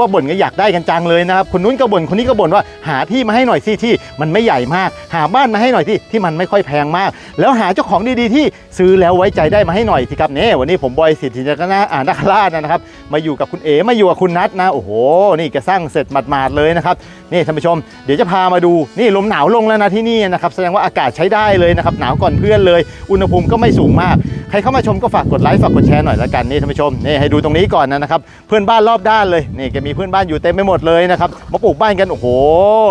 ว่าบ่นก็อยากได้กันจังเลยนะครับคนนู้นก็บ่นคนนี้ก็บ่นว่าหาที่มาให้หน่อยสิที่มันไม่ใหญ่มาก หาบ้านมาให้หน่อยที่ที่มันไม่ค่อยแพงมาก แล้วหาเจ้าของดีๆที่ซื้อแล้วไว้ใจได้มาให้หน่อยสิครับเนี่ยวันนี้ผมบอยสิทธิจักรนาอ่านาคราชนะครับมาอยู่กับคุณเอ๋มาอยู่กับคุณนัทนะโอ้โหนี่แกสร้างเสร็จหมาดๆเลยนะครับนี่ท่านผู้ชมเดี๋ยวจะพามาดูนี่ลมหนาวลงแล้วนะที่นี่นะครับแสดงว่าอากาศใช้ได้เลยนะครับหนาวก่อนเพื่อนเลย อุณหภูมิก็ไม่สูงมากใครเข้ามาชมก็ฝากกดไลค์ฝากกดแชร์หน่อยละกันนี่ท่านผู้ชมนี่ให้ดูตรงนี้ก่อนนะครับเพื่อนบ้านรอบด้านเลยนี่แกมีเพื่อนบ้านอยู่เต็มไปหมดเลยนะครับมาปลูกบ้านกันโอ้โห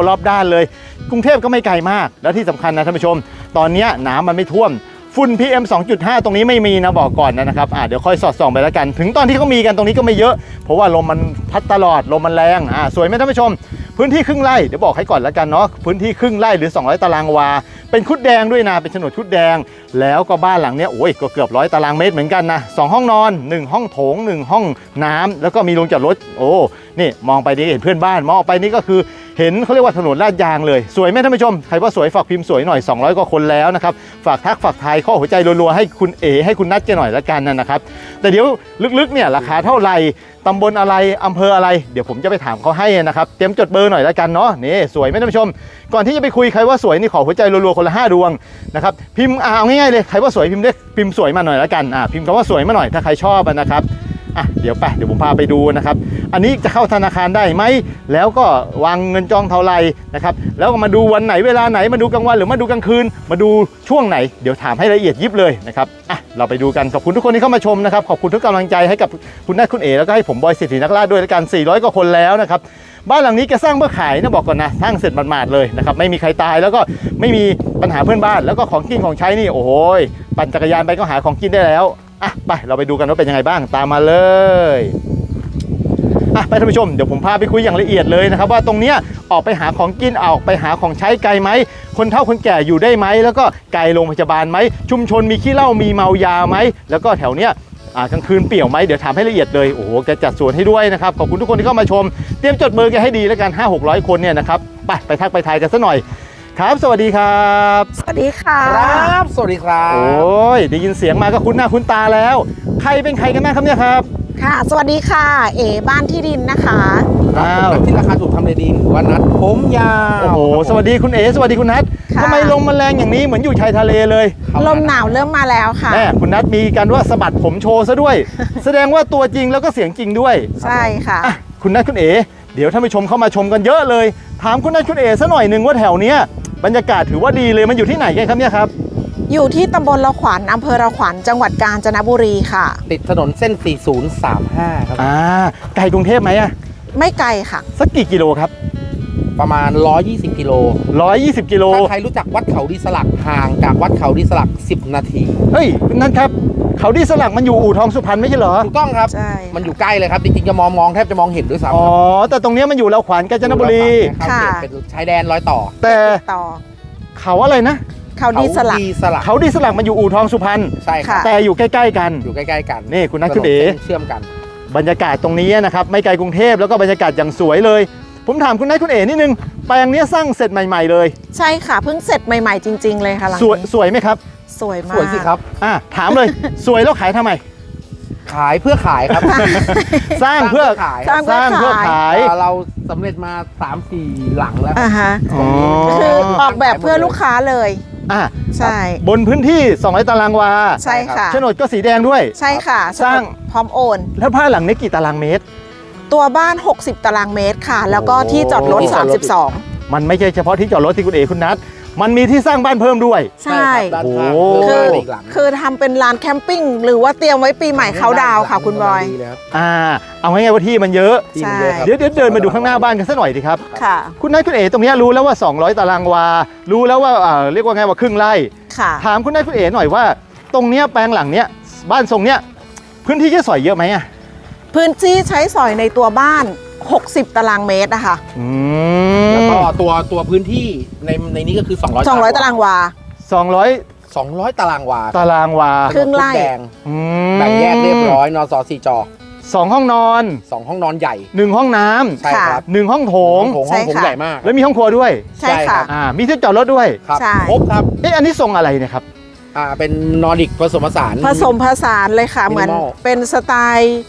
รอบด้านเลย กรุงเทพก็ไม่ไกลมาก แล้วที่สำคัญนะท่านผู้ชม ตอนนี้น้ำมันไม่ท่วม ฝุ่น PM 2.5 ตรงนี้ไม่มีนะบอกก่อนนะครับอ่าเดี๋ยวค่อยสอดส่องไปแล้วกัน ถึงตอนที่เขามีกันตรงนี้ก็ไม่เยอะ เพราะว่าลมมันพัดตลอดลมมันแรงอ่าสวยไหมท่านผู้ชม พื้นที่ครึ่งไร่เดี๋ยวบอกให้ก่อนแล้วกันเนาะพื้นที่ครึ่งไร่หรือ 200 ตารางวา เป็นคุดแดงด้วยนะเป็นโฉนดคุดแดง แล้วก็บ้านหลังเนี้ยโอ้ยก็เกือบร้อยตารางเมตรเหมือนกันนะสองห้องนอน 1 ห้องโถง 1 ห้องน้ำแล้วก็มีโรงจอดรถโอ้นี่มองไปนี่เห็นเพื่อนบ้านมองออกไปนี่ก็คือ เห็นเขาเรียกว่าถนนลาดยางเลย สวยไหมท่านผู้ชม ใครว่าสวยฝากพิมพ์สวยหน่อย 200 กว่าคนแล้วนะครับ ฝากทักฝากทายข้อหัวใจรัวๆให้คุณเอให้คุณนัทแกหน่อยละกันนะครับ แต่เดี๋ยวลึกๆเนี่ยราคาเท่าไหร่ตำบลอะไรอำเภออะไร เดี๋ยวผมจะไปถามเขาให้นะครับ เตรียมจดเบอร์หน่อยละกันเนาะ นี่สวยไหมท่านผู้ชม ก่อนที่จะไปคุยใครว่าสวยนี่ขอหัวใจรัวๆคนละห้าดวงนะครับ พิมพ์อ่าเอาง่ายๆเลย ใครว่าสวยพิมพ์เลขพิมพ์สวยมาหน่อยละกัน อ่าพิมพ์คำว่าสวยมาหน่อยถ้าใครชอบนะครับ อะเดี๋ยวไปเดี๋ยวผมพาไปดูนะครับ อันนี้จะเข้าธนาคารได้ไหมแล้วก็วางเงินจองเท่าไหร่นะครับแล้วก็มาดูวันไหนเวลาไหนมาดูกลางวันหรือมาดูกลางคืน มาดูช่วงไหน เดี๋ยวถามให้ละเอียดยิบเลยนะครับอะเราไปดูกันขอบคุณทุกคนที่เข้ามาชมนะครับขอบคุณทุกกำลังใจให้กับคุณนัทคุณเอ๋แล้วก็ให้ผมบอยสิทธินักล่าด้วยกัน 400 กว่าคนแล้วนะครับบ้านหลังนี้แกสร้างเพื่อขายนะบอกก่อนนะสร้างเสร็จหมาดๆเลยนะครับไม่มีใครตายแล้วก็ไม่มีปัญหาเพื่อนบ้าน แล้วก็ของกินของใช้นี่โอ้โหยปั่นจักรยานไปก็หาของกินได้แล้วอะไปเราไปดูกันว่าเป็นยังไงบ้างตามมาเลย ไปท่านผู้ชมเดี๋ยวผมพาไปคุยอย่างละเอียดเลยนะครับว่าตรงเนี้ยออกไปหาของกินออกไปหาของใช้ไกลไหมคนเฒ่าคนแก่อยู่ได้ไหมแล้วก็ไกลโรงพยาบาลไหมชุมชนมีขี้เหล้ามีเมายาไหมแล้วก็แถวเนี้ยอ่ากลางคืนเปี่ยวไหมเดี๋ยวถามให้ละเอียดเลย โอ้โหแกจัดสวนให้ด้วยนะครับ ขอบคุณทุกคนที่เข้ามาชม เตรียมจดเบอร์แกให้ดีแล้วกัน 5 6 0 0 คนเนี่ยนะครับ ไป ไปทักไปทายกันซะหน่อย ครับ สวัสดีครับ สวัสดีค่ะครับ สวัสดีครับ โอ้ยได้ยินเสียงมาก็คุ้นหน้าคุ้นตาแล้ว ใครเป็นใครกันบ้างครับเนี่ยครับ ค่ะ สวัสดีค่ะ เอบ้านที่ดินนะคะอ้าวนัดที่ราคาถูกทำเลดีหรือว่านัดผมยาวโอ้โหสวัสดีคุณเอ๋สวัสดีคุณนัทค่ะทำไมลมมันแรงอย่างนี้เหมือนอยู่ชายทะเลเลยครับลมหนาวเริ่มมาแล้วค่ะแม่คุณนัทมีการว่าสะบัดผมโชว์ซะด้วย แสดงว่าตัวจริงแล้วก็เสียงจริงด้วย ใช่ค่ะอะคุณนัทคุณเอ๋เดี๋ยวท่านผู้ชมเข้ามาชมกันเยอะเลย ถามคุณนัทคุณเอ๋ซะหน่อยหนึ่งว่าแถวเนี้ยบรรยากาศถือว่าดีเลยมันอยู่ที่ไหนกันครับเนี่ยครับ อยู่ที่ตำบลละขวัญอำเภอละขวัญจังหวัดกาญจนบุรีค่ะ ติดถนนเส้น 4035 ครับ อ่าไกลกรุงเทพไหมอะไม่ไกลค่ะ สักกี่กิโลครับ ประมาณ 120 กิโล120 กิโล ถ้าใครรู้จักวัดเขาดีสลักห่างจากวัดเขาดีสลัก 10 นาทีเฮ้ยคุณนัทครับ เขาดีสลักมันอยู่อู่ทองสุพรรณไม่ใช่เหรอ ถูกต้องครับ ใช่มันอยู่ใกล้เลยครับ จริงๆจะมองมองแทบจะมองเห็นด้วยซ้ำอ๋อ แต่ตรงเนี้ยมันอยู่เราขวานกาญจนบุรีเข้าเขตเป็นชายแดนรอยต่อ แต่ต่อ เขาอะไรนะ เขาดีสลักเขาดีสลัก เขาดีสลักมันอยู่อู่ทองสุพรรณใช่ครับค่ะแต่อยู่ใกล้ ๆ กัน อยู่ใกล้ ๆ กันนี่คุณนัทถคุณเอ๋ส้นเชื่อมกัน บรรยากาศตรงนี้นะครับไม่ไกลกรุงเทพแล้วก็บรรยากาศอย่างสวยเลย ผมถามคุณนัทคุณเอ๋นิดนึงแปลงเนี้ยสร้างเสร็จใหม่ ๆ เลย ใช่ค่ะเพิ่งเสร็จใหม่ ๆ จริง ๆ เลยค่ะหลังสวยนี้สวยไหมครับ สวยมาสกวยสิครับอะถามเลยสวยแล้วขายทำไมขายเพื่อขายครับ สร้างเพื่อขายสร้างสร้างเพื่อขาย เราสำเร็จมา3-4หลังแล้วอ่าฮะอ๋อคือออกแบบเพื่อลูกค้าเลย อะใช่ บนพื้นที่ 200 ตารางวาใช่ค่ะโฉนดก็สีแดงด้วย ใช่ค่ะสร้างพร้อมโอน แล้วบ้านหลังนี้กี่ตารางเมตร ตัวบ้าน 60 ตารางเมตรค่ะ แล้วก็ที่จอดรถที่จอดรถ32 มันไม่ใช่เฉพาะที่จอดรถที่คุณเอ๋คุณนัท มันมีที่สร้างบ้านเพิ่มด้วย ใช่ ครับด้านข้างโอ้ เพื่อคือบ้านอีกหลังคือทำเป็นลานแคมปิ้งหรือว่าเตรียมไว้ปีใหม่เขาดาวน์ค่ะคุณบอย ดีเลยครับอ่า เอาง่ายๆว่าที่มันเยอะ ที่มันเยอะครับ เดี๋ยวเดี๋ยวเดินมาดูข้างหน้าบ้านกันสักหน่อยดีครับ ค่ะ คุณนัทคุณเอ๋ตรงเนี้ยรู้แล้วว่า 200 ตารางวา รู้แล้วว่าอ่าเรียกว่าไงว่าครึ่งไร่ ค่ะ ถามคุณนัทคุณเอ๋หน่อยว่า ตรงเนี้ยแปลงหลังเนี้ยบ้านทรงเนี้ยพื้นที่จะสอยเยอะไหมอะพื้นที่ใช้สอยในตัวบ้าน 60 ตารางเมตรนะคะอืแล้วมก็ตัวตัวพื้นที่ในในนี้ก็คือ 200 200 ตารางวา สองร้อย200 ตารางวาตารางวาครึ่งไร่ แดงอืมแบ่งแยกเรียบร้อยนอนสอสี่จอสองห้องนอนสองห้องนอนใหญ่ หนึ่งห้องน้ำใช่ครับหนึ่งห้องโถงห้องโถงใช่ห้องโถงค่ะ ใหญ่มาก แล้วมีห้องครัวด้วยใช่ใช่ครัค่ะ บ อ่ามีที่จอดรถด้วยครับใช่ ครบครับเอ๊ะอันนี้ทรงอะไรเนี่ยครับ อ่าเป็นนอร์ดิกผสมผสาน ผสมผสานเลยค่ะ เหมือน Minimal เป็นสไตล์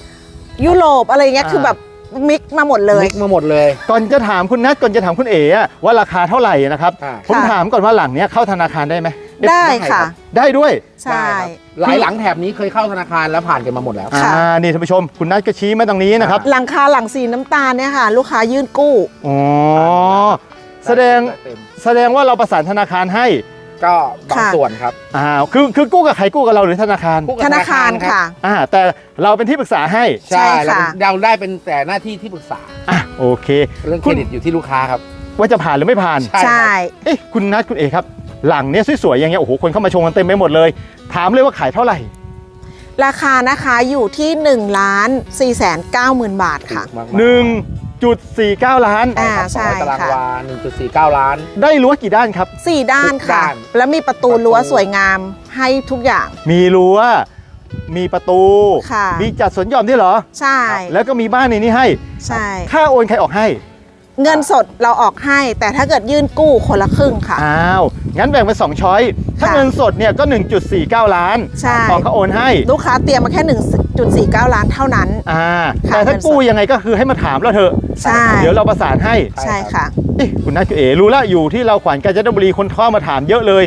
ยุโรปอะไรเงี้ย อ่า คือแบบ มิกซ์มาหมดเลย มิกมาหมดเลย ก่อนจะถามคุณนัทก่อนจะถามคุณเอ๋อะว่าราคาเท่าไหร่นะครับ อ่า ผมค่ะ ถามก่อนว่าหลังเนี้ยเข้าธนาคารได้ไหมได้ค่ะ ได้ด้วย ใช่ ได้ครับหลายหลังแถบนี้เคยเข้าธนาคารแล้วผ่านกันมาหมดแล้ว ค่ะ อ่า นี่ท่านผู้ชม คุณนัทก็ชี้มาตรงนี้นะครับ หลังคาหลังสีน้ำตาลเนี่ยค่ะ ลูกค้ายื่นกู้ อ๋อ แสดง เต็มแสดงว่าเราประสานธนาคารให้ ก็บางค่ะ ส่วนครับ อ่าคือคือกู้กับใครกู้กับเราหรือธนาคารกู้กับธนาคารรับค่ะ อ่าแต่เราเป็นที่ปรึกษาให้ใช่ใช่เราค่ะ เราได้เป็นแต่หน้าที่ที่ปรึกษา อะโอเค เรื่องเคคุรณดิตอยู่ที่ลูกค้าครับ ว่าจะผ่านหรือไม่ผ่าน ใช่ ใช่ เอ๊ะคุณนัทคุณเอครับ หลังเนี้ยสวยๆอย่างเงี้ยโอ้โหคนเข้ามาชมกันเต็มไปหมดเลย ถามเลยว่าขายเท่าไหร่ ราคานะคะอยู่ที่1ล้าน4แสน9หมื่นบาทค่ะมากๆ 1.49 ล้าน อ่าใช่ครับใช่200ตารางค่ะ วา 1.49 ล้าน ได้รั้วกี่ด้านครับ4ด้านทุกค่ะ ด้าน แล้วมีประตูรั้วสวยงามให้ทุกอย่าง มีรั้ว มีประตู ค่ะ มีจัดสวนหย่อมด้วยเหรอ ใช่ แล้วก็มีบ้านในนี้ให้ ใช่ ค่าโอนใครออกให้ เงินสดเราออกให้ แต่ถ้าเกิดยื่นกู้คนละครึ่งค่ะ อ้าว งั้นแบ่งเป็น2ช้อย ถ้าค่ะเงินสดเนี่ยก็ 1.49 ล้านใช่ออกเขาโอนให้ ลูกค้าเตรียมมาแค่ 1.49 ล้านเท่านั้น อ่าค่ะแต่ถ้ากู้ยังไงก็คือให้มาถามเราเถอะใช่ เดี๋ยวเราประสานให้ใช่ค่ะ เอ๊ะคุณนัทคุณเอ๋รู้แล้วอยู่ที่เราขวัญกาญจนบุรีคนเข้ามาถามเยอะเลย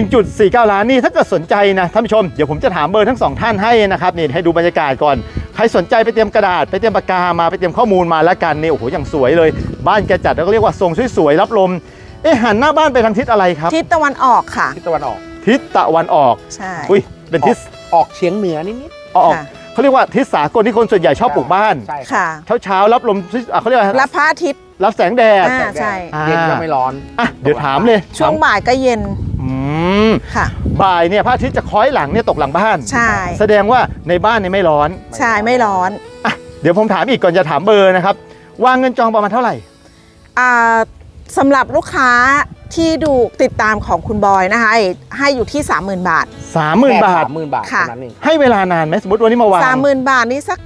1.49 ล้านนี่ถ้าเกิดสนใจนะท่านผู้ชมเดี๋ยวผมจะถามเบอร์ทั้งสองท่านให้นะครับนี่ให้ดูบรรยากาศก่อนใครสนใจไปเตรียมกระดาษไปเตรียมปากกามาไปเตรียมข้อมูลมาแล้วกันนี่โอ้โหอย่างสวยเลย บ้านแกจัดแล้วก็เรียกว่าทรงสวยๆรับลมเอ๊ะหันหน้าบ้านไปทางทิศอะไรครับ ทิศตะวันออกค่ะ ทิศตะวันออก ทิศตะวันออกใช่ อุ้ยเป็นทิศ ออกเฉียงเหนือนิด ออกค่ะ เขาเรียกว่าทิศสากลที่คนส่วนใหญ่ชอบปลูกบ้านๆใช่ครับค่ะเช้าเช้าๆรับลมอะเขาเรียกว่ารับพระอาทิตย์ รับแสงแดด อ่า ใช่อ่าเย็นก็ไม่ร้อน อะเดี๋ยวถามเลยช่วงถามบ่ายก็เย็นอืมค่ะ บ่ายเนี่ยพระอาทิตย์จะคล้อยหลังเนี่ยตกหลังบ้าน ใช่ แสดงว่าในบ้านเนี่ยไม่ร้อน ใช่ไม่ร้อนอะเดี๋ยวผมถามอีกก่อนจะถามเบอร์นะครับ วางเงินจองประมาณเท่าไหร่ อ่าสำหรับลูกค้า ที่ดูติดตามของคุณบอยนะคะให้อยู่ที่ 30,000 บาท30,000บาท สามหมื่นบาทค่ะ เท่านั้นเอง ให้เวลานานไหมสมมติวันนี้มาวาง30,000 บาทนี่สัก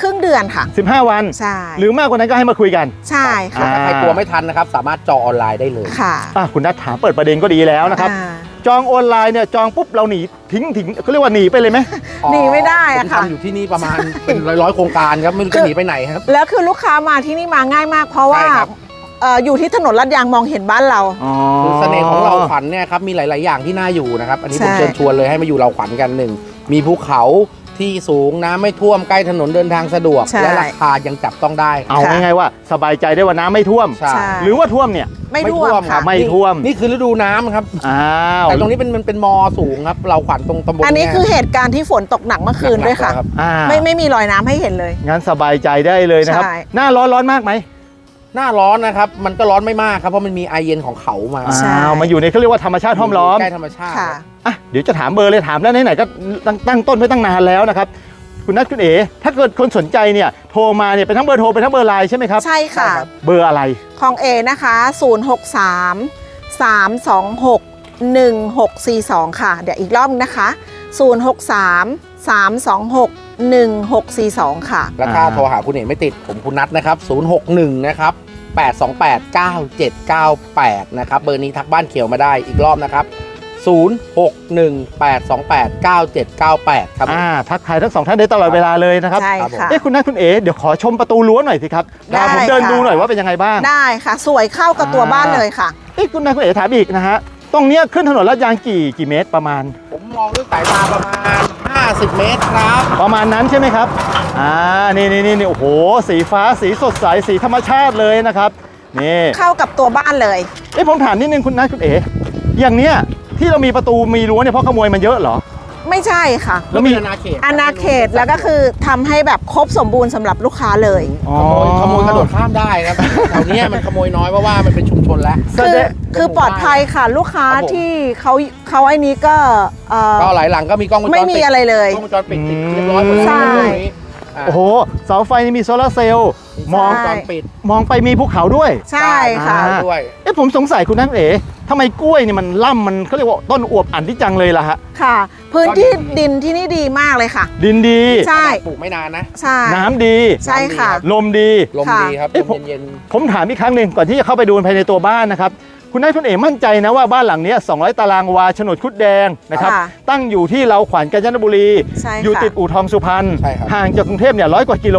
ครึ่งเดือนค่ะ15วัน ใช่หรือมากกว่านั้นก็ให้มาคุยกัน ใช่ค่ะอ่าถ้าใครกลัวไม่ทันนะครับ สามารถจองออนไลน์ได้เลย ค่ะอะคุณนัทถามเปิดประเด็นก็ดีแล้วนะครับ อ่า จองออนไลน์เนี่ยจองปุ๊บเราหนีทิ้งทิ้งเขาเรียกว่าหนีไปเลยไหมหนีไม่ได้อะผมค่ะทำอยู่ที่นี่ประมาณเป็นร้อยร้อยๆโครงการครับ ไม่รู้จะหนีไปไหนครับ แล้วคือลูกค้ามาที่นี่มาง่ายมาก เพราะว่าใช่ครับ เอ่ออยู่ที่ถนนลาดยางมองเห็นบ้านเรา อ๋อ คือเสน่ห์ของเราขวัญเนี่ยครับมีหลาย ๆ อย่างที่น่าอยู่นะครับ อันนี้ผมใช่ เชิญชวนเลยให้มาอยู่เราขวัญกันหนึ่งมีภูเขาที่สูงน้ำไม่ท่วมใกล้ถนนเดินทางสะดวก ใช่ และราคายังจับต้องได้เอาค่ะง่ายๆว่าสบายใจได้ว่าน้ำไม่ท่วมใช่ใช่ หรือว่าท่วมเนี่ย ไม่ท่วมค่ะ ไม่ท่วม นี่คือฤดูน้ำครับ อ้าวแต่ตรงนี้เป็นมันเป็นมอสูงครับ เราขวัญตรงตำบลอันนี้เยคือเหตุการณ์ที่ฝนตกหนักเมื่อคืนด้วยค่ะหกๆรับอ่าไม่ไม่มีรอยน้ำให้เห็นเลย งั้นสบายใจได้เลยนะครับ ใช่ หน้าร้อนร้อนมากไหม หน้าร้อนนะครับ มันก็ร้อนไม่มากครับ เพราะมันมีไอเย็นของเขามาใช่ อ้าวมาอยู่ในเขาเรียกว่าธรรมชาติห้อมล้อม ใกล้ธรรมชาติ ค่ะ อะเดี๋ยวจะถามเบอร์เลยถามแล้วไหนๆก็ตั้งตั้งต้นไว้ตั้งนานแล้วนะครับ คุณนัทคุณเอ๋ถ้าเกิดคนสนใจเนี่ยโทรมาเนี่ยเป็นทั้งเบอร์โทรเป็นทั้งเบอร์ไลน์ใช่ไหมครับใช่ค่ะ เบอร์อะไรของเอนะคะ 063 326 1642 ค่ะ เดี๋ยวอีกรอบนึงนะคะ 063 326 1642 ค่ะ แล้วถ้าโทรหาคุณเอกไม่ติดผมคุณนัทนะครับ 061 นะครับ 828 9798 นะครับ เบอร์นี้ทักบ้านเขียวมาได้อีกรอบนะครับ 061 828 9798 ครับผมอ่าทักทายทั้งสองท่านได้ตลอดเวลาเลยนะครับใช่ครับผมค่ะเอ๊ะคุณนัทคุณเอ๋เดี๋ยวขอชมประตูรั้วหน่อยสิครับได้พาผมเดินค่ะ ดูหน่อยว่าเป็นยังไงบ้างได้ค่ะ สวยเข้ากับตัวอ่าบ้านเลยค่ะ เอ๊ะคุณนัทคุณเอ๋ถามอีกนะฮะ ตรงเนี้ยขึ้นถนนลาดยางกี่กี่เมตรประมาณ ผมมองด้วยสายตาประมาณ 50 เมตรครับ ประมาณนั้นใช่ไหมครับ อ่า นี่นี่นี่นี่โอ้โห สีฟ้า สีสดใส สีธรรมชาติเลยนะครับ นี่ เข้ากับตัวบ้านเลย เอ้ผมถามนิดนึงคุณนัทคุณเอ๋อย่างเนี้ยที่เรามีประตูมีรั้วเนี่ยเพราะขโมยมันเยอะเหรอ ไม่ใช่ค่ะ แล้วมีอาณาเขตอาณาเขตแล้วก็คือทำให้แบบครบสมบูรณ์สำหรับลูกค้าเลย อ๋อ ขโมยขโมยกระโดดข้ามได้ครับแถวเนี้ยมันขโมยน้อยเพราะว่ามันเป็นชุมชนแล้วแสคือดงคือปลอดภัยค่ะ ลูกค้าครับผม ที่เขาเขาไอ้นี้ก็เอ่อ ก็หลายหลังก็มีกล้องวงจรปิดไม่มีอะไรเลยกล้องวงจรปิดติดเรียบร้อยหมดแล้วใช่ ตรงนี้อ่า โอ้โหเสาไฟนี่มีโซลาร์เซลล์มองกล้วงจรปิด มองไปมีภูเขาด้วยใช่ค่ะอ่าด้วยเอ๊ะผมสงสัยคุณนัทคุณเอ๋ทำไมกล้วยนี่มันล่ำมันเขาเรียกว่าต้นอวบอันที่จังเลยล่ะฮะค่ะ พื้นที่ดินที่นี่ดีมากเลยค่ะ ดินดีใช่ปลูกไม่นานนะใช่น้ำดีใช่ค่ะ ลมดีลมค่ะดีครับเอ๊ะลผมมเย็นผมถามอีกครั้งหนึ่งก่อนที่จะเข้าไปดูภายในตัวบ้านนะครับ คุณนายคุณเอ๋มั่นใจนะว่าบ้านหลังเนี้ย200 ตารางวาโฉนดคุดแดงนะครับค่ะตั้งอยู่ที่เราขวัญกาญจนบุรี ใช่ค่ะ อยู่ติดอู่ทองสุพรรณใช่ครับ ห่างจากกรุงเทพเนี่ยร้อยกว่ากิโล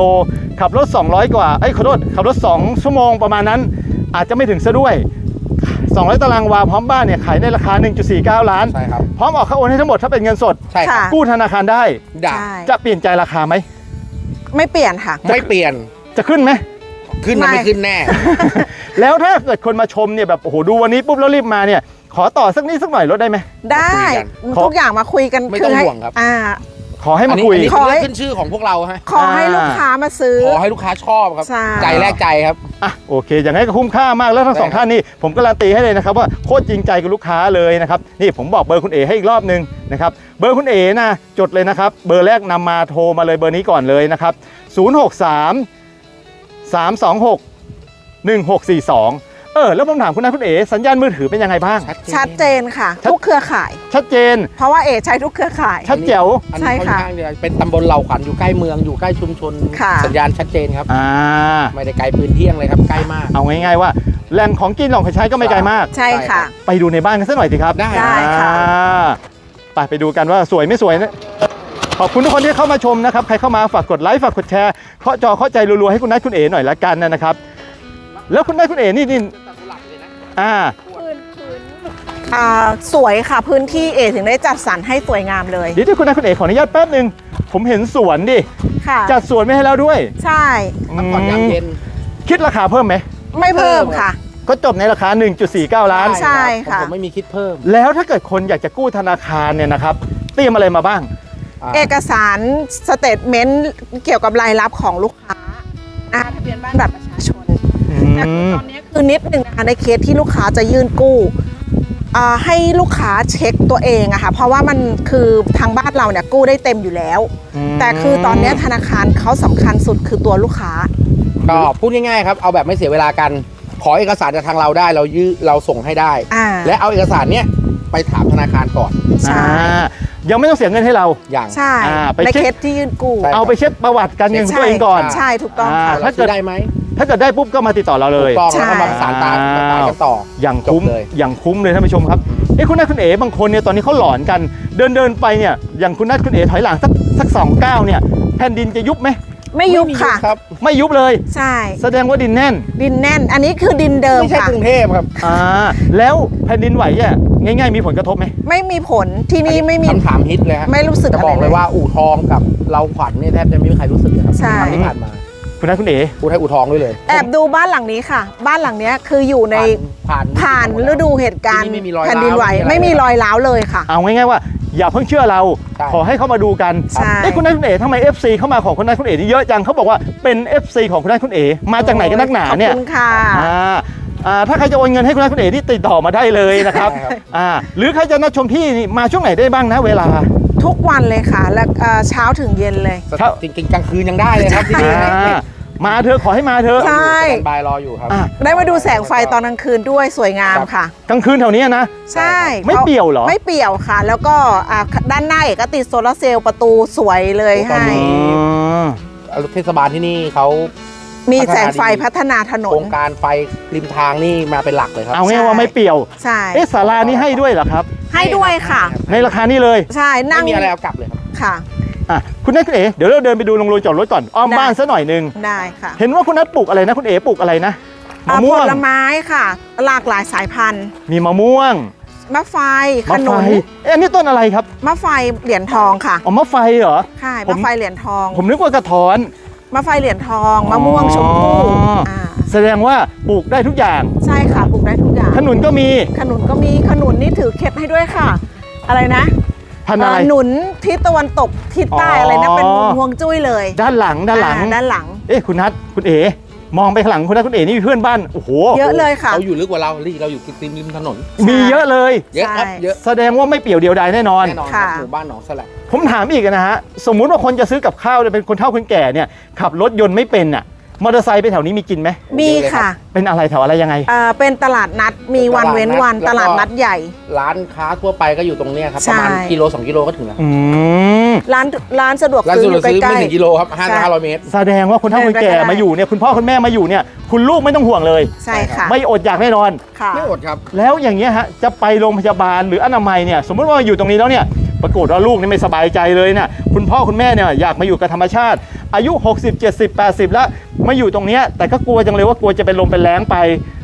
ขับรถ 200 กว่าไอ้ยขอโทษขับรถ 2 ชั่วโมงประมาณนั้น อาจจะไม่ถึงซะด้วย 200 ตารางวาพร้อมบ้านเนี่ยขายในราคา 1.49 ล้าน ใช่ครับพร้อมออกค่าโอนให้ทั้งหมดถ้าเป็นเงินสด ใช่ครับค่ะ กู้ธนาคารได้ได้ใช่จะเปลี่ยนใจราคาไหม ไม่เปลี่ยนค่ะ ไม่เปลี่ยน จะขึ้นไหม ขึ้นนะไม่ไม่ขึ้นแน่ แล้วถ้าเกิดคนมาชมเนี่ยแบบโอ้โหดูวันนี้ปุ๊บแล้วรีบมาเนี่ยขอต่อสักนิดสักหน่อยลดได้ไหมได้คุยกันทุกอย่างมาคุยกันไม่ต้องให้ห่วงครับอ่าขอให้อัมานนี้คุยอันนี้ขอเป็นให้เรื่องขึ้นชื่อของพวกเราฮะขอให้ลูกค้ามาซื้อ ขอให้ลูกค้าชอบครับใช่ใจแลกใจครับอะโอเค อย่างนี้ก็คุ้มค่ามากแล้วทั้งสองใช่ครับท่านนี่ผมการันตีให้เลยนะครับว่าโคตรจริงใจกับลูกค้าเลยนะครับนี่ผมบอกเบอร์คุณเอให้อีกรอบหนึงนะครับเบอร์คุณเอนะจดเลยนะครับ เบอร์แรกนำมาโทรมาเลยเบอร์นี้ก่อนเลยนะครับ063 326 1642 เออ แล้วผมถามคุณนะคุณเอสัญญาณมือถือเป็นยังไงบ้าง ชัดเจนค่ะชัดทุกเครือข่าย ชัดเจน เพราะว่าเอใช้ทุกเครือข่าย ชัดแจ๋วอันใช่นี้ค่อนค่ะข้างจะเป็นตำบลเหล่าขวัญอยู่ใกล้เมืองอยู่ใกล้ชุมชน ค่ะสัญญาณชัดเจนครับ อ่า ไม่ได้ไกลปืนเที่ยงเลยครับใกล้มาก เอาง่ายๆว่าแหล่งของกินของใช้ก็ไม่ไกลมาก ใช่ค่ะ ไปดูในบ้านกันสักหน่อยสิครับได้ ได้ค่ะ อ่าไปไปดูกันว่าสวยไม่สวยนะ ขอบคุณทุกคนที่เข้ามาชมนะครับ ใครเข้ามาฝากกดไลค์ฝากกดแชร์เคาะจอเคาะใจรัวๆให้คุณนัทคุณเอ๋หน่อยละกันนะครับ แล้วคุณนัทคุณเอ๋นี่นี่อ่าอ่าสวยค่ะพื้นที่เอถึงได้จัดสรรให้สวยงามเลยเดี๋ยวที่คุณนัทคุณเอ๋ขออนุญาตแป๊บหนึ่งผมเห็นสวนดิค่ะจัดสวนไม่ให้แล้วด้วย ใช่พักผ่อนยามเย็นคิดราคาเพิ่มไหมไม่เพิ่มค่ะ ก็จบในราคา 1.49 ล้านใช่ค่ะผมไม่มีคิดเพิ่ม แล้วถ้าเกิดคนอยากจะกู้ธนาคารเนี่ยนะครับเตรียมอะไรมาบ้าง เอกสารสเตทเมนต์เกี่ยวกับรายรับของลูกค้าอ่าทะเบียนบ้านบัตรประชาชนอืแต่คือมตอนนี้คือนิดหนึ่งนะคะในเคสที่ลูกค้าจะยื่นกู้อ่าให้ลูกค้าเช็คตัวเองอะค่ะเพราะว่ามันคือทางบ้านเราเนี่ยกู้ได้เต็มอยู่แล้ว แต่คือตอนนี้ธนาคารเขาสำคัญสุดคือตัวลูกค้าก็พูดง่ายๆครับเอาแบบไม่เสียเวลากัน ขอเอกสารจากทางเราได้เรายื้อเราส่งให้ได้อ่าและเอาเอกสารเนี้ย ไปถามธนาคารก่อน ใช่ อ่ายังไม่ต้องเสียเงินให้เรา อย่าง ใช่อ่าไปในเช็ค เคสที่ยื่นกู้ใช่ เอาไปเช็คประวัติการเงินของตัวเองก่อน ใช่ถูกต้องอ่า ค่ะ ถ้าเกิดซื้อได้ไหมถ้าเกิดได้ปุ๊บก็มาติดต่อเราเลยถูกต้องใช่ แล้วก็มาประสานตามประสานกันต่อ อย่างคุ้มจบเลย อย่างคุ้มเลยท่านผู้ชมครับเอ้คุณนัทคุณเอ๋บางคนเนี่ยตอนนี้เขาหลอนกัน เดินเดินไปเนี่ยอย่างคุณนัทคุณเอ๋ถอยหลังสักสักสองก้าวเนี่ยแผ่นดินจะยุบไหมไม่ยุบค่ะ ครับไม่ยุบเลย ใช่ แสดงว่าดินแน่นดินแน่น อันนี้คือดินเดิมไม่ใช่ค่ะ กรุงเทพครับ อ่าแล้วแผ่นดินไหวเนี่ย ง่ายๆ มีผลกระทบไหม ไม่มีผลที่นี่ไม่มี คำถามฮิตเลยฮะไม่รู้สึกจะอะไรบอกเลยว่าอู่ทองกับเราขวัญเนี่ยแทบจะไม่มีใครรู้สึกเลยครับใช่ ครั้งที่ผ่านมาคุณนัทคุณเอ๋พูดให้อู่ทองด้วยเลยแอบดูบ้านหลังนี้ค่ะ บ้านหลังเนี้ยคืออยู่ในผ่านผ่านฤดูเหตุการณ์ที่นี่ไม่มีรอยร้าวแผ่นดินไหวไม่มีอะไรไม่มีรอยร้าวเลยค่ะ เอาง่ายๆว่า อย่าเพิ่งเชื่อเรา ใช่ ขอให้เข้ามาดูกันใช่ เอ้คุณนัทคุณเอ๋ทำไม FC เข้ามาของคุณนัทคุณเอ๋นี่เยอะจังเขาบอกว่าเป็น FC ของคุณนัทคุณเอ๋มาจากไหนกันนักหนาเนี่ยขอบคุณค่ะ อ่า อ่าถ้าใครจะโอนเงินให้คุณนัทคุณเอ๋ที่ติดต่อมาได้เลยนะครับใช่ครับอ่าหรือใครจะนัดชมที่นี่มาช่วงไหนได้บ้างนะเวลา ทุกวันเลยค่ะ และเอ่อเช้าถึงเย็นเลย ครับ จริงๆกลางคืนยังได้เลยครับที่นี่อ่ามาเธอะขอให้มาเธอะใช่ สแตนบายรออยู่ครับ อะได้มาดูแสงไฟตอนกลางคืนด้วยสวยงามค่ะ กลางคืนแถวนี้นะ ใช่ไม่เปี่ยวเหรอ ไม่เปี่ยวค่ะ แล้วก็อ่าด้านหน้าเอกก็ติดโซลาร์เซลล์ประตูสวยเลยตอนให้ นี้อ๋อเทศบาลที่นี่เขา มีแสงไฟพัฒนาถนโคนรงการไฟริมทางนี่มาเป็นหลักเลยครับ เอาง่ายๆว่าไม่เปี่ยวใช่เอ๊ะศาลานี้ให้ด้วยเหรอครับ ให้ด้วยค่ะ ในราคานี้เลย ใช่ไม่นั่งมีอะไรเอากลับเลยครับค่ะอะคุณนัทคุณเอ๋เดี๋ยวเราเดินไปดูโรงเรือนจอดรถก่อนอ้อมได้บ้านซะหน่อยหนึงได้ค่ะ เห็นว่าคุณนัทปลูกอะไรนะคุณเอ๋ปลูกอะไรนะมะอ่าม่วผงลไม้ค่ะ หลากหลายสายพันธุ์ มีมะม่วงมะไฟขมะนไฟมเอ๊ะอันนี้ต้นอะไรครับมะไฟเหรียญทองค่ะอ๋อมะไฟเหรอใช่ผมมะไฟเหรียญทอง ผมนึกว่ากระท้อน มะไฟเหรียญทองมะม่วงชมพู่อ๋ออ่าแสดงว่าปลูกได้ทุกอย่าง ใช่ค่ะปลูกได้ทุกอย่างขนุนก็มีขนุนก็มีขนุนนี่ถือเคล็ดให้ด้วยค่ะ อะไรนะพันธุ์อะไรเอ่อหนุนทิศตะวันตกทิศใต้อ๋อออะไรนะเป็นห่วงจุ้ยเลย ด้านหลังด้านหลังอ่ด้านหลัง เอ๊ะคุณนัทคุณเอ๋ มองไปข้างหลังคุณนัทคุณเอ๋นี่มีเพื่อนบ้านโอ้โหเยอะเลยค่ะเขาอยู่ลึกกว่าเราลีเราอยู่ริมริมถนน มีเยอะเลยเยอะครับใช่เยอะแสดงว่าไม่เปี่ยวเดียวดายแน่นอนแน่นอนครับค่ะหมู่บ้านหนองสลัดผมถามอีกนะฮะสมมุติว่าคนจะซื้อกับข้าวเนี่ยเป็นคนเฒ่าคนแก่เนี่ยขับรถยนต์ไม่เป็นอะ มอเตอร์ไซค์ไปแถวนี้มีกินไหมมีค่ะเป็นอะไรแถวอะไรยังไงเอ่อเป็นตลาดนัดมีวันเว้นวันตตลาลาดดนันัดดใหญ่ ร้านค้าทั่วไปก็อยู่ตรงเนี้ยครับใช่ประมาณกิโลสองกิโลก็ถึงแล้วอืมร้านร้านสะดวกร้านซื้อสุอดยู่ใกซื้อล้ไม่ถึงกิโลครับห้าใช่ห้าร้อยเมตร แสดงว่าคนเฒ่าคนแก่เดินไปก็ได้มาอยู่เนี่ยคุณพ่อคุณแม่มาอยู่เนี่ยคุณลูกไม่ต้องห่วงเลย ๆใช่ค่ะไม่อดอยากแน่นอน ค่ะ ไม่อดครับ แล้วอย่างเงี้ยฮะจะไปโรงพยาบาลหรืออนามัยเนี่ยสมมติว่าอยู่ตรงนี้แล้วเนี่ย ปรากฏว่าลูกนี่ไม่สบายใจเลยนะคุณพ่อคุณแม่เนี่ยอยากมาอยู่กับธรรมชาติ อายุ 60 70 80 แล้วมาอยู่ตรงเนี้ยแต่ก็กลัวจังเลยว่ากลัวจะเป็นลมเป็นแรงไป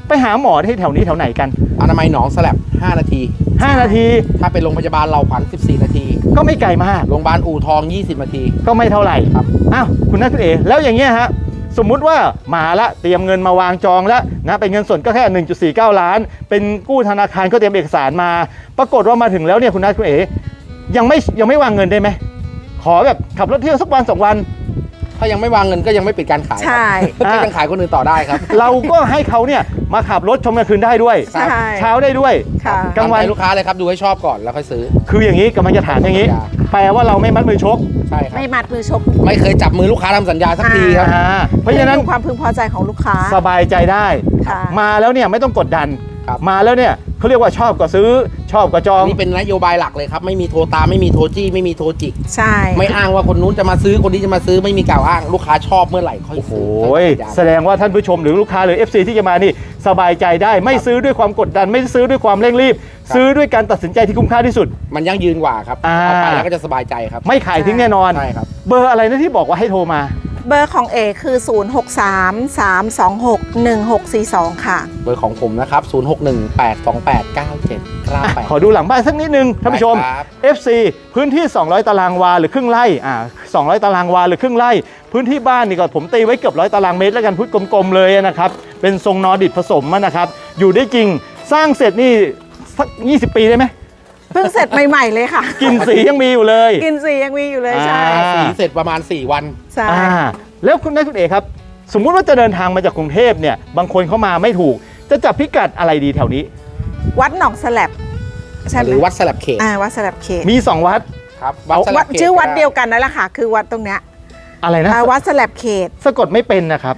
ไปหาหมอที่แถวนี้แถวไหนกัน อนามัยหนองสลับ5 นาที 5 นาที ถ้าเป็นโรงพยาบาลเราขวัญ14 นาที ก็ไม่ไกลมาก โรงพยาบาลอู่ทอง 20 นาที ก็ไม่เท่าไหร่ครับ อ้าว คุณนัทคุณเอ แล้วอย่างเงี้ยฮะ สมมุติว่ามาละเตรียมเงินมาวางจองแล้วนะเป็นเงินสดก็แค่ 1.49 ล้าน เป็นกู้ธนาคารก็เตรียมเอกสารมา ปรากฏว่ามาถึงแล้วเนี่ยคุณนัทคุณเอ ยังไม่ยังไม่วางเงินได้ไหมขอแบบขับรถเที่ยวสักวันสองวัน ถ้ายังไม่วางเงินก็ยังไม่ปิดการขายใช่ครับก็ยังขายคนอื่นต่อได้ครับเราก็ให้เขาเนี่ยมาขับรถชมกลางคืนได้ด้วย ใช่เช้าได้ด้วย ค่ะ กลางวันทำใจลูกค้าเลยครับดูให้ชอบก่อนแล้วค่อยซื้อ คืออย่างนี้กำลังจะถามอย่างนี้ แปลว่าเราไม่มัดมือชกใช่ครับไม่มัดมือชก ไม่เคยจับมือลูกค้าทำสัญญาสักทีครับ อ่าเพราะฉะนั้นดูความพึงพอใจของลูกค้า สบายใจได้ ค่ะ มาแล้วเนี่ยไม่ต้องกดดัน ครับมาแล้วเนี่ยเขาเรียกว่าชอบก็ซื้อชอบก็จองอันนี่เป็นนโยบายหลักเลยครับ ไม่มีโทรตามไม่มีโทรจี้ไม่มีโทรจิก ใช่ ไม่อ้างว่าคนนู้นจะมาซื้อคนนี้จะมาซื้อไม่มีกล่าวอ้างลูกค้าชอบเมื่อไหร่ค่อยโอ้โหซื้อค่อยแสดงว่าท่านผู้ชมหรือลูกค้าหรือ FC ที่จะมานี่สบายใจได้ไม่ซื้อด้วยความกดดัน ไม่ซื้อด้วยความเร่งรีบ ซื้อด้วยการตัดสินใจที่คุ้มค่าที่สุด มันยั่งยืนกว่าครับอ่า เอาไปแล้วก็จะสบายใจครับ ไม่ขายทิ้งแน่นอน ใช่ครับ เบอร์อะไรนะที่บอกว่าให้โทรมา เบอร์ของเอคือ 063 326 1642 ค่ะ เบอร์ของผมนะครับ 0618289798อะขอดูหลังบ้านสักนิดนึงท่านผู้ชม ได้ครับ FC พื้นที่ 200 ตารางวาหรือครึ่งไร่อ่า200 ตารางวาหรือครึ่งไร่ พื้นที่บ้านนี่ก็ผมตีไว้เกือบร้อยตารางเมตรแล้วกันพูดกลมๆเลยนะครับ เป็นทรงนอร์ดิดผสมอะนะครับ อยู่ได้จริง สร้างเสร็จนี่สัก 20 ปีได้ไหม เพิ่งเสร็จใหม่ ๆ เลยค่ะ กลินสียังมีอยู่เลยกินสียังมีอยู่เลยใช่ อ่า สีเสร็จประมาณ 4 วัน ใช่ อ่าแล้วคุณนายคุณเอกครับ สมมุติว่าจะเดินทางมาจากกรุงเทพเนี่ย บางคนเข้ามาไม่ถูก จะจับพิกัดอะไรดีแถวนี้ วัดหนองสลับใช่ไหหมรือวัดสลับเขตอ่าวัดสลับเขตมี 2 วัดครับเอาสลัวับดขตชื่อวัดเดียวกันนั่นแหละค่ะ คือวัดตรงเนี้ยอะไรนะ อ่าวัดสลับเขตสะกดไม่เป็นนะครับ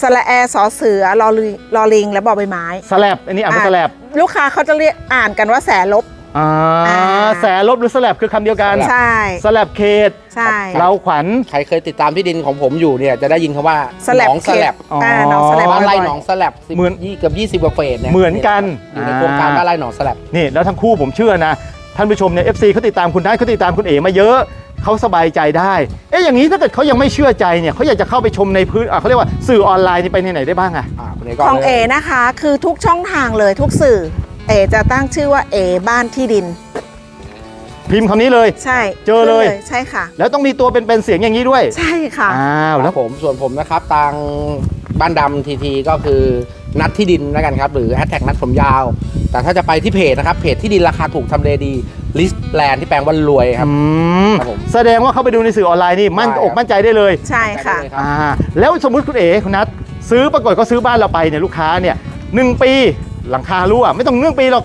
สระแอสอเสือลอลิงลอลิงและบอใบไม้สแลบอันนี้อ่านเป็นสแลบ ลูกค้าเขาจะเรียกอ่านกันว่าแสลบ อ่าอ่าแสลบหรือสแลบคือคำเดียวกันใช่สแลบเขตใช่ เราขวัญ ใครเคยติดตามที่ดินของผมอยู่เนี่ยจะได้ยินคำว่าสลับหนองสลับอ๋ออ่อ่าหนองสลับ บ้านไร่บ่อยๆหนองสลับสิบเหมือนยี่เกือบยี่สิบกว่าเฟสเนี่ยเหมือนกัน อยู่ในโครงการบ้านไร่หนองสลับ นี่แล้วทั้งคู่ผมเชื่อนะ ท่านผู้ชมเนี่ย FC เขาติดตามคุณได้เขาติดตามคุณเอ๋มาเยอะ เขาสบายใจได้ เอ๊ะอย่างนี้ถ้าเกิดเขายังไม่เชื่อใจเนี่ยเขาอยากจะเข้าไปชมในพื้นอะเขาเรียกว่าสื่อออนไลน์นี่ไปในไหนได้บ้างอะ อ่าคุณเอกก่อนของลย เอนะคะ คือทุกช่องทางเลยทุกสื่อ เอจะตั้งชื่อว่าเอบ้านที่ดิน พิมพ์คำนี้เลย ใช่เจอเลย ใช่ค่ะ แล้วต้องมีตัวเป็นๆเสียงอย่างนี้ด้วย ใช่ค่ะอ้าวแล้แล้ววผมส่วนผมนะครับทางบ้านดำทีทีก็คือนัดที่ดินแล้วกันครับ หรือแฮชแท็กนัดผมยาว แต่ถ้าจะไปที่เพจนะครับ เพจที่ดินราคาถูกทำเลดีลิสต์แลนด์ที่แปลว่ารวยครับอืมครับผมแสดงว่าเขาไปดูในสื่อออนไลน์นี่มั่นใช่ครับอกมั่นใจได้เลยใช่ค่ะ ได้เลยรับ อ่าแล้วสมมุติคุณเอ๋คุณนัทซื้อปรากฏก็ซื้อบ้านเราไปเนี่ยลูกค้าเนี่ยหนึ่งปี หลังคารั่ว ไม่ต้องเนื่องปีหรอก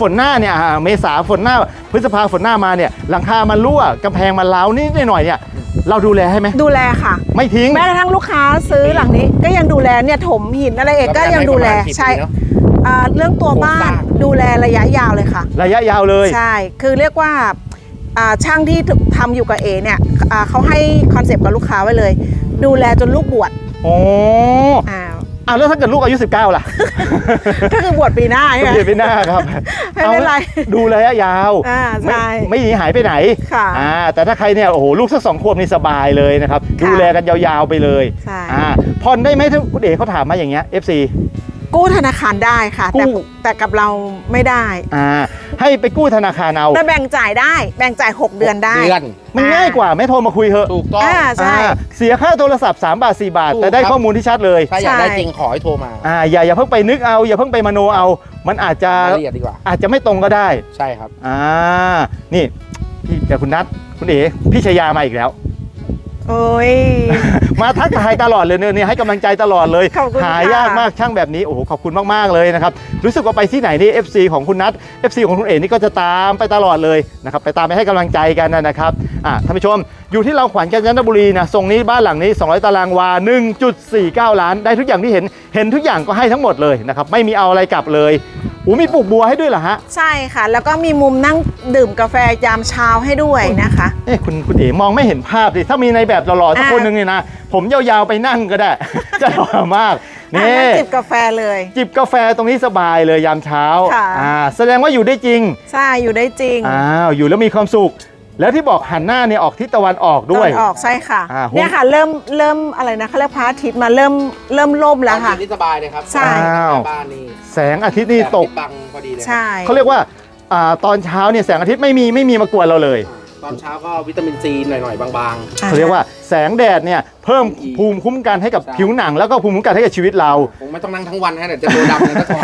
ฝนหน้าเนี่ยอ่าเมษาฝนหน้าพฤษภาฝนหน้ามาเนี่ยหลังคามันรั่วกำแพงมันร้าวนิดหน่อยเนี่ยเราดูแลให้ไหมดูแลค่ะ ไม่ทิ้งแม้กระทั่งลูกค้าซื้อหลังนี้ก็ยังดูแลเนี่ยถมหินอะไรเองก็ยังดูแลรับประกันให้ประมาณกี่ใช่ปีเนอะอ่าเรื่องตัวบ้าโครงนสร้างดูแลระยะยาวเลยค่ะ ระยะยาวเลยใช่ คือเรียกว่าอ่าช่างที่ทำอยู่กับเอเนี่ยอ่าเขาให้คอนเซปต์กับลูกค้าไว้เลย ดูแลจนลูกบวชโอ้ อ่าอะแล้วถ้าเกิดลูกอายุ 19 ล่ะ ก็คือบวชปีหน้าใช่ไหมเดี๋ยวไปหน้าครับไม่เป็นไรอาดูระยะยาว อ่าไม่ใช่ไม่หนีหายไปไหนค่ะอ่าแต่ถ้าใครเนี่ยโอ้โหลูกสักสองขวบนี่สบายเลยนะครับ ค่ะดูแลกันยาวๆไปเลยใช่ อ่าผ่อนได้ไหมถ้าคุณเอ๋เขาถามมาอย่างเงี้ย FC กู้ธนาคารได้ค่ะ แต่กู้ แต่กับเราไม่ได้อ่าให้ไปกู้ธนาคารเอาแต่แบ่งจ่ายได้แบ่งจ่าย 6 เดือนได้ เดือนมันง่ายกว่าไม่โทรมาคุยเถอะถูกต้อง อ่า ใช่ อ่าเสียค่าโทรศัพท์ 3 บาท 4 บาท ถูกแต่ได้ครับ ข้อมูลที่ชัดเลยถ้าอยากได้ใช่จริงขอให้โทรมาอ่าอย่าอย่าเพิ่งไปนึกเอา อย่าเพิ่งไปมโนเอา มันอาจจะรายละเอียดดีกว่า อาจจะไม่ตรงก็ได้ใช่ครับ อ่านี่พี่แต่คุณนัทคุณเอ๋พี่ชายามาอีกแล้ว โอ้ย มาทักทายตลอดเลยเนี่ยให้กำลังใจตลอดเลย ขอบคุณหาค่ะยากมากช่างแบบนี้โอ้โหขอบคุณมากๆเลยนะครับรู้สึกว่าไปที่ไหนนี่ FC ของคุณนัท FC ของคุณเอ๋นี่ก็จะตามไปตลอดเลยนะครับไปตามไปให้กำลังใจกันนะครับอะท่านผู้ชม อยู่ที่เราขวัญกาญจนบุรีนะทรงนี้บ้านหลังนี้ 200 ตารางวา 1.49 ล้าน ได้ทุกอย่างที่เห็นเห็นทุกอย่างก็ให้ทั้งหมดเลยนะครับไม่มีเอาอะไรกลับเลยอูมีปลูกบัวให้ด้วยเหรอฮะใช่ค่ะ แล้วก็มีมุมนั่งดื่มกาแฟยามเช้าให้ด้วยนะคะเอ้คุณคุณเอ๋มองไม่เห็นภาพสิถ้ามีในแบบหล่อๆสักอ่าคนหนึ่งเนี่ยนะ ผมยาวๆไปนั่งก็ได้ จะหล่อมากอะนี่นั่งจิบกาแฟเลย จิบกาแฟตรงนี้สบายเลยยามเช้าค่ะอ่าแสดงว่าอยู่ได้จริง ใช่อยู่ได้จริงอ้าวอยู่แล้วมีความสุข แล้วที่บอกหันหน้าเนี่ยออกทิศตะวันออกด้วย ตอนออกใช่ค่ะอ่าเนี่ยค่ะเริ่มเริ่มอะไรนะเขาเรียกพระอาทิตย์มาเริ่มเริ่มล่มแล้วค่ะ ตอนเย็นนี่สบายเลยครับใช่ อ้าว บ้านนี่แสงอาทิตย์นี่ตกแสงบังพอดีเลยใช่ เขาเรียกว่าอ่าตอนเช้าเนี่ยแสงอาทิตย์ไม่มีไม่มีมากวนเราเลย ตอนเช้าก็วิตามินซีหน่อยๆ บางเขาเรียกว่าแสงแดดเนี่ยเพิ่มภูมิคุ้มกันให้กับใช่ผิวหนัง แล้วก็ภูมิคุ้มกันให้กับชีวิตเรา ๆ ผมไม่ต้องนั่งทั้งวันฮะเดี๋ยวจะตัวดำเลยนะก่อน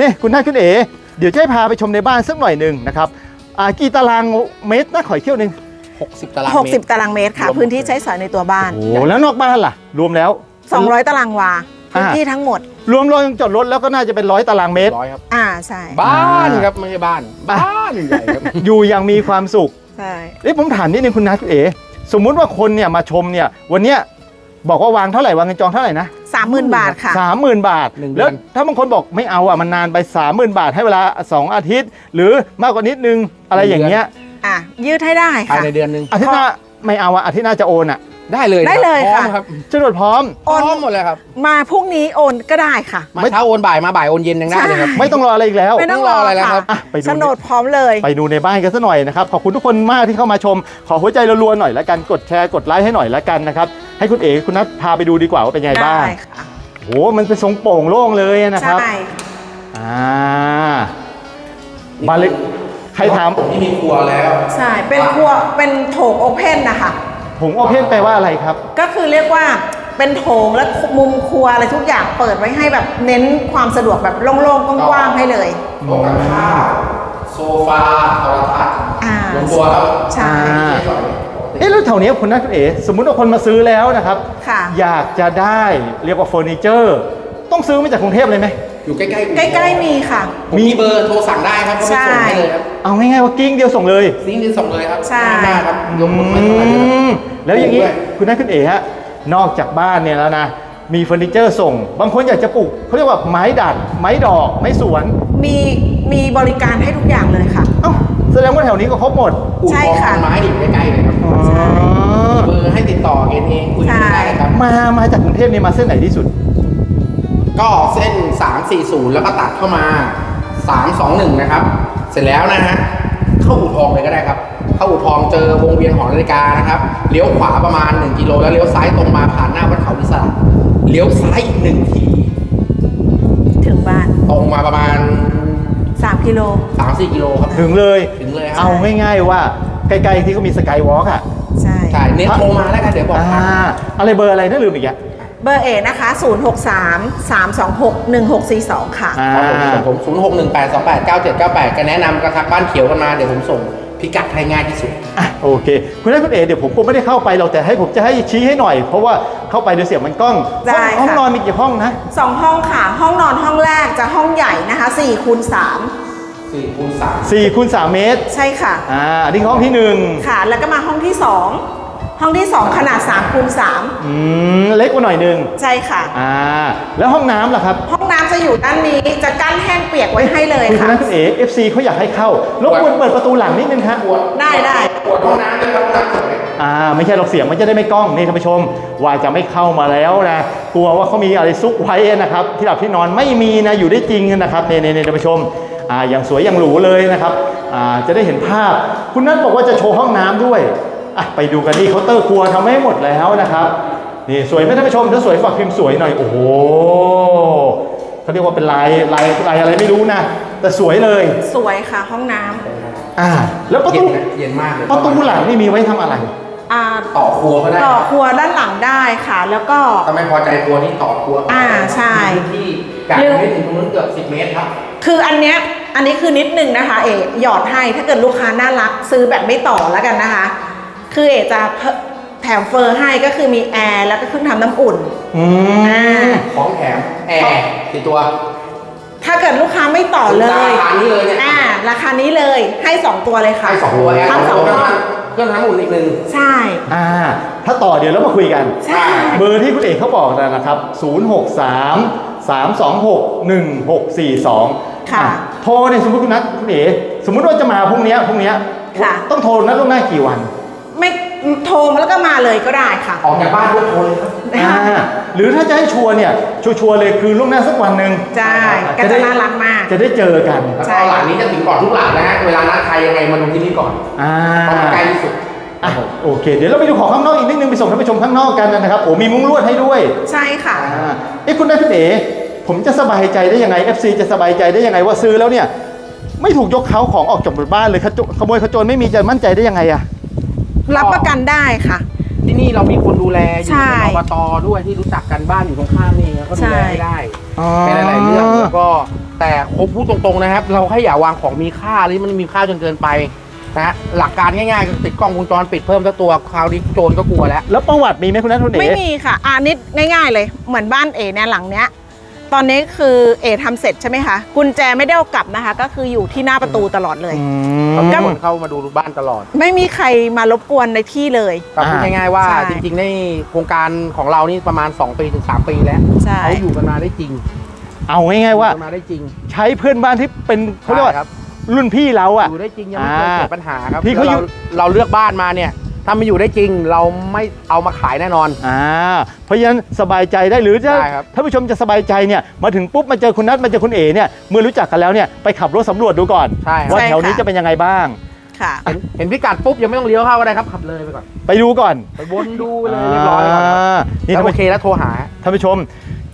นี่คุณนาคุณเอ๋เดี๋ยวจะให้พาไปชมในบ้านสักหน่อยหนึ่งนะครับ อ่ากี่ตารางเมตรนะขออีกเที่ยวหนึ่ง60 ตารางหกเมสิตบรตารางเมตรค่ะ รวม พื้นที่ใช้สอยในตัวบ้าน โอ้โหแล้วนอกบ้านล่ะ รวมแล้ว 200 ตารางวา พื้นที่ทั้งหมด รวมรถจอดรถแล้วก็น่าจะเป็นร้อยตารางเมตร ร้อยครับ อ่าใช่บ้านครับไม่ใช่บ้าน บ้านใหญ่ครับ อยู่อย่างมีความสุข ใช่ เอ้ผมถามนิดนึงคุณนัทคุณเอ๋สมมุติว่าคนเนี่ยมาชมเนี่ยวันเนี้ยบอกว่าวางเท่าไหร่วางเงินจองเท่าไหร่นะ สามหมื่นบาทค่ะ สามหมื่นบาท หนึ่งเดือน แล้วถ้าบางคนบอกไม่เอาอะมันนานไปสามหมื่นบาทให้เวลาสองอาทิตย์ หรือมากกว่านิดนึงอะไรอย่างเงี้ยอะยืดให้ได้ภายค่ะ ในเดือนหนึงอาทิตย์หน้าไม่เอาอะอาทิตย์หน้าจะโอนอะ ได้เลยได้เลยพร้อค่ะมครับโฉนดพร้อมพร้อมหมดเลยครับมาพรุ่งนี้โอนก็ได้ค่ะ มาเช้าโอนบ่ายมาบ่ายโอนเย็นยังได้เลยครับ ไม่ต้องรออะไรอีกแล้ว ไม่ต้องรอไม่ต้องรออะไรแล้วครับ อะไปดู โฉนดพร้อมเลย ไปดูในบ้านกันสักหน่อยนะครับ ขอบคุณทุกคนมากที่เข้ามาชม ขอหัวใจรัวๆหน่อยแล้วกัน กดแชร์ กดไลค์ให้หน่อยแล้วกันนะครับ ให้คุณเอ๋คุณนัทพาไปดูดีกว่าว่าเป็นยังไงบ้าง ได้ค่ะโห มันเป็นทรงโป่งโล่งเลยนะครับ ใช่อ่าบ้านเล็ก ใครถาม นี่มีครัวแล้ว ใช่เป็นครัวเป็นโถงโอเพนนะคะ ผงโอเพนแปลว่าอะไรครับ ก็คือเรียกว่าเป็นโถงและมุมครัวอะไรทุกอย่างเปิดไว้ให้แบบเน้นความสะดวกแบบโล่งๆกว้างๆให้เลยโต๊ะกับข้าวโซฟาโทรทัศน์อ่าลงตัวครับใช่อ่าเอ๊ะแล้วแถวเนี้ยคุณนัทคุณเอ๋สมมุติว่าคนมาซื้อแล้วนะครับค่ะอยากจะได้เรียกว่าเฟอร์นิเจอร์ ต้องซื้อมาจากกรุงเทพเลยไหม อยู่ใกล้ๆใกล้ๆมีค่ะผมมีเบอร์โทรสั่งได้ครับเขาไปส่งให้เลยครับเอาง่ายๆว่ากิ้งเดียวส่งเลยซีนี่ส่งเลยครับใช่ ง่ายมากครับยกมือไม่เท่าไหร่เลยอืมแล้วอย่างนี้ด้วย คุณนัทคุณเอ๋ฮะนอกจากบ้านเนี่ยแล้วนะมีเฟอร์นิเจอร์ส่ง บางคนอยากจะปลูกเขาเรียกว่าไม้ดัดไม้ดอกไม้สวน มีมีบริการให้ทุกอย่างเลยค่ะ เอ้าแสดงว่าแถวนี้ก็ครบหมดอู่ใช่ทองค่ะไม้ดิบใกล้ๆเลยครับอ๋อเบอร์ให้ติดต่อเองเองคุยกันได้ครับ มามาจากกรุงเทพนี่มาเส้นไหนที่สุด ก็เส้น 340 แล้วก็ตัดเข้ามา 321 นะครับ เสร็จแล้วนะฮะเข้าอู่ทองเลยก็ได้ครับ เข้าอู่ทองเจอวงเวียนหอนาฬิกานะครับเลี้ยวขวาประมาณ 1 กิโลแล้วเลี้ยวซ้ายตรงมาผ่านหน้าวัดเขาวิสระเลี้ยวซ้ายอีกหนึ่งทีถึงบ้านตรงมาประมาณ 3กิโล3-4 กิโลครับ ถึงเลย ถึงเลยครัเอาง่ายๆว่าใกล้ๆที่เขามีสกายวอล์กอะใช่ ใช่เน้นโทรมาแล้วกันเดี๋ยวบอกอ่าทางอะไรเบอร์อะไรน่าลืมอีกอะ เบอร์เอนะคะ 063 326 1642 ค่ะ อ่าครับผมผม0 6 1 8 2 8 9 7 9 8ก็แนะนำกระทักบ้านเขียวกันมาเดี๋ยวผมส่งพิกัดให้ง่ายที่สุด อะโอเค คุณนัทคุณเอ๋เดี๋ยวผมคงไม่ได้เข้าไปหรอกแต่ให้ผมจะให้ชี้ให้หน่อย เพราะว่าเข้าไปเดี๋ยวเสียงมันกล้องได้ห้องห้องค่ะ นอนมีกี่ห้องนะ2ห้องค่ะ ห้องนอนห้องแรกจะห้องใหญ่นะคะ4คูณ4คูณ3 4คูณ3เมตร3ใช่ค่ะ อ่าอันนี้ห้องที่หนึ่งค่ะ แล้วก็มาห้องที่2 ห้องที่ 2 ขนาด3คูณอืมเล็กกว่าหน่อยหนึง3ใช่ค่ะ อ่า แล้วห้องน้ำล่ะครับห้องน้ำจะอยู่ด้านนี้จะกั้นแห้งเปียกไว้ให้เลยคุณค่ะนัทคุณเอ๋ FC เขาอยากให้เข้ารบกวนเปิดประตูหลังนิดนึงครับได้ได้ปวดห้องน้ำด้วยครับห้องน้ำสวยอ่าไม่ใช่หรอกเสียงมันจะได้ไม่กล้องนี่ท่านผู้ชม ว่าจะไม่เข้ามาแล้วนะกลัวว่าเขามีอะไรซุกไว้นะครับที่หลับที่นอนไม่มีนะอยู่ได้จริงนะครับในในในท่านผู้ชมอ่าอย่างสวยอย่างหรูเลยนะครับอ่าจะได้เห็นภาพ คุณนัทบอกว่าจะโชว์ห้องน้ำด้วยอะ ไปดูกันนี่เคาน์เตอร์ครัวทำให้หมดแล้วนะครับนี่สวยไหมท่านผู้ชมถ้าสวยฝากพิมพ์สวยหน่อยโอ้โหเขาเรียกว่าเป็นลายลายลายอะไรไม่รู้นะ แต่สวยเลย สวยค่ะห้องน้ำอ่า แล้วประเย็ตูนนะเย็นมากเลยประตูหลังนี่มีไว้ทำอะไร อ่าต่อครัวก็ได้ต่อครัวด้านหลังได้ค่ะ แล้วก็ ถ้าไม่พอใจครัวนี่ต่อครัวอ่าใช่มีพื้นที่กางไม่ถึงตรงนู้นเกือบ 10 เมตรครับ คืออันเนี้ยอันนี้คือนิดนึงนะคะ เอกหยอดให้ถ้าเกิดลูกค้าน่ารัก ซื้อแบบไม่ต่อแล้วกันนะคะ คือเอกจะเพิ่มแถมเฟอร์ให้ก็คือมีแอร์แล้วก็เครื่องทำน้ำอุ่นอืมอ่า ของแถมแอร์กี่ตัว ถ้าเกิดลูกค้าไม่ต่อเลยราคานี้เลยเนี่ย อ่าราคานี้เลยให้ 2 ตัวเลยค่ะให้สองตัวแอร์ทั้งสองเคตัวรื่องทำอุ่นอีกหนึ่ง ใช่ อ่า ถ้าต่อเดี๋ยวเรามาคุยกัน ใช่ เบอร์ที่คุณเอกเขาบอกนะครับ 063 326 1642ค่ะอ่โทรเนี่ยสมมติคุณนัทคุณเอกสมมติว่าจะมาพรุ่งเนี้ยพรุ่งเนี้ยค่ะ ต้องโทรนัดล่วงหน้ากี่วันไม่ โทรมาแล้วก็มาเลยก็ได้ค่ะ ออกจากบ้านด้วยโทรเลยครับอ่าหรือถ้าจะให้ชัวร์เนี่ยชัวร์ๆเลยคือล่วงหน้าสักวันหนึ่งใช่ก็จะน่ารักมาก จะได้เจอกันแล้วใช่ ก็หลังนี้จะถึงก่อนทุกหลังนะฮะเวลานัดใครยังไงมาลงที่นี่ก่อนอ่าเพราะมันใกล้ที่สุด อะโอเค เดี๋ยวเราไปดูของข้างนอกอีกนิดนึงไปส่งท่านผู้ชมข้างนอกกันนะครับโอ้มีมุ้งลวดให้ด้วยใช่ค่ะ อ่าเอ้คุณนายคุณเอ๋ผมจะสบายใจได้ยังไง FC จะสบายใจได้ยังไงว่าซื้อแล้วเนี่ย ไม่ถูกยกเขาของออกจากบ้านเลยขโจขโมยขโจรไม่มีจะมั่นใจได้ยังไงอะ รับประกันได้ค่ะ ที่นี่เรามีคนดูแลอยู่ใช่เป็นอบตด้วยที่รู้จักกันบ้านอยู่ตรงข้ามนี่แล้วก็ดูแลให้ได้อ๋อ เป็นหลายๆเรื่องแล้วก็แต่ผมพูดตรงๆนะครับ เราแค่อย่าวางของมีค่าหรือมันมีค่าจนเกินไปนะฮะหลักการง่ายๆก็ติดกล้องวงจรปิดเพิ่มสักตัวคราวนี้โจรก็กลัวแล้ว แล้วประวัติมีไหมคุณนัทคุณเอ๋ ไม่มีค่ะอ่านิดง่ายๆเลย เหมือนบ้านเอเนี่ยหลังเนี้ย ตอนนี้คือเอทำเสร็จใช่ไหมคะกุญแจไม่ได้เอากลับนะคะ ก็คืออยู่ที่หน้าประตูตลอดเลยอืก็มมีคนเข้ามาดูบ้านตลอดไม่มีใครมารบกวนในที่เลย ก็พูดอ่าง่ายๆว่า ใช่ จริงๆในโครงการของเรานี่ประมาณ 2 ปีถึง 3 ปีแล้วใช่ เขาอยู่กันมาได้จริงเอาง่ายๆว่า อยู่กันมาได้จริงใช้เพื่อนบ้านที่เป็นเขาเรียกว่าใช่ครับรุ่นพี่เราอะอยู่ได้จริงยังไม่เคยอ่าเกิดปัญหาครับที่เขาอยู่แล้วเราเราเลือกบ้านมาเนี่ย ถ้าไม่อยู่ได้จริงเราไม่เอามาขายแน่นอน อ่าเพราะฉะนั้นสบายใจได้หรือจะได้ครับ ท่านผู้ชมจะสบายใจเนี่ยมาถึงปุ๊บมาเจอคุณนัทมาเจอคุณเอ๋เนี่ยเมื่อรู้จักกันแล้วเนี่ยไปขับรถสำรวจดูก่อน ใช่ครับว่าใช่แถวนี้ค่ะจะเป็นยังไงบ้าง ค่ะ เห็นเห็นพิกัดปุ๊บยังไม่ต้องเลี้ยวเข้าก็ได้ครับขับเลยไปก่อนไปดูก่อนไปวนดูไปเลยเรียบร้อยครับานี่แล้วท่านโอผู้เคแล้วโทรหา ท่านผู้ชม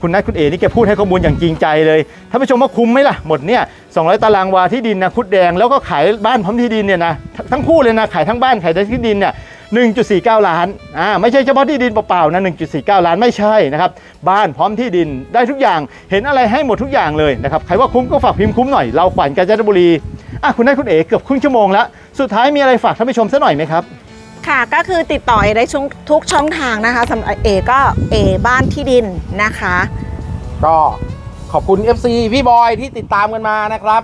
คุณนัทคุณเอ๋นี่แกพูดให้ข้อมูลอย่างจริงใจเลยท่านผู้ชมว่าคุ้มไหมล่ะหมดเนี่ย200 ตารางวาที่ดินนะคุดแดงแล้วก็ขายบ้านพร้อมที่ดินเนี่ยนะทั้งทั้งคู่เลยนะขายทั้งบ้านขายทั้งที่ดินเนี่ย 1.49 ล้านอ่าไม่ใช่เฉพาะที่ดินเปล่าๆนะ 1.49 ล้านไม่ใช่นะครับ บ้านพร้อมที่ดินได้ทุกอย่างเห็นอะไรให้หมดทุกอย่างเลยนะครับ ใครว่าคุ้มก็ฝากพิมพ์คุ้มหน่อย เราขวัญกาญจนบุรีอะคุณนายคุณเอ๋เกือบครึ่งชั่วโมงแล้ว สุดท้ายมีอะไรฝากท่านผู้ชมสักหน่อยไหมครับค่ะก็คือติดต่อเอได้ช่องทุกช่องทางนะคะสำหรับเอก็เอบ้านที่ดินนะคะ ก็ขอบคุณ FC พี่บอยที่ติดตามกันมานะครับ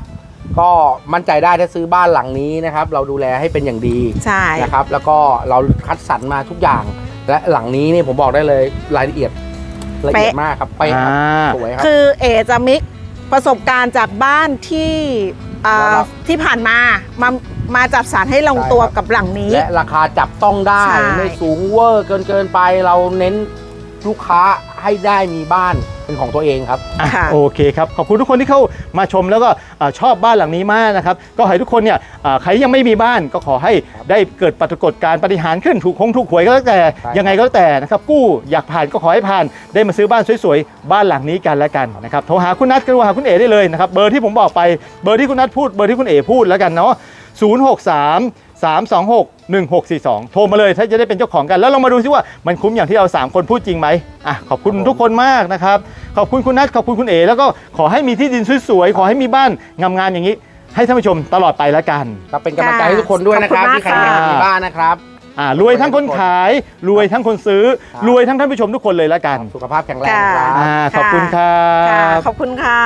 ก็มั่นใจได้ถ้าซื้อบ้านหลังนี้นะครับ เราดูแลให้เป็นอย่างดีใช่นะครับ แล้วก็เราคัดสรรมาทุกอย่าง และหลังนี้นี่ผมบอกได้เลยรายละเอียดละเอียดมากครับไปะครับอ่า สวยครับ คือเอจะมิกประสบการณ์จากบ้านที่อ่าครับที่ผ่านมามามาจัดสรรให้ลงตัวใช่ครับ กับหลังนี้ และราคาจับต้องได้ใช่ ไม่สูงเวอร์เกินเกินไปเราเน้นลูกค้า ให้ได้มีบ้านเป็นของตัวเองครับ อะค่ะ โอเคครับ ขอบคุณทุกคนที่เข้ามาชมแล้วก็อ่าชอบบ้านหลังนี้มากนะครับ ก็ให้ทุกคนเนี่ยอ่าใครยังไม่มีบ้านก็ขอให้ได้เกิดปรากฏการณ์ปฏิหารย์ขึ้นถูกคงถูกหวยก็แล้วแต่ ใช่ ยังไงก็แล้วแต่นะครับ กู้อยากผ่านก็ขอให้ผ่านได้มาซื้อบ้านสวยๆ บ้านหลังนี้กันแล้วกันนะครับโทรหาคุณนัทก็โทรหาคุณเอ๋ได้เลยนะครับ เบอร์ที่ผมบอกไปเบอร์ที่คุณนัทพูดเบอร์ที่คุณเอ๋พูดแล้วกันเนาะ063 326 1642 โทรมาเลยถ้าจะได้เป็นเจ้าของกัน แล้วลองมาดูซิว่ามันคุ้มอย่างที่เรา 3 คนพูดจริงไหมอะขอบคุณครับผมทุกคนมากนะครับ ขอบคุณคุณนัทขอบคุณคุณเอแล้วก็ขอให้มีที่ดินสวยๆ ขอให้มีบ้านงามๆอย่างนี้ ให้ท่านผู้ชมตลอดไปแล้วกัน ครับเป็นกำลังใจให้ทุกคนด้วยนะครับขอบคุณมาก ที่ใครอยากค่ะมีบ้านนะครับ อ่ารวยทั้งคนขาย รวยทั้งคนซื้อ ครับ รวยทั้งท่านผู้ชมทุกคนเลยแล้วกันสุขภาพแข็งแรงครับ อ่าขอบคุณครัค่ะบ ขอบคุณค่ะ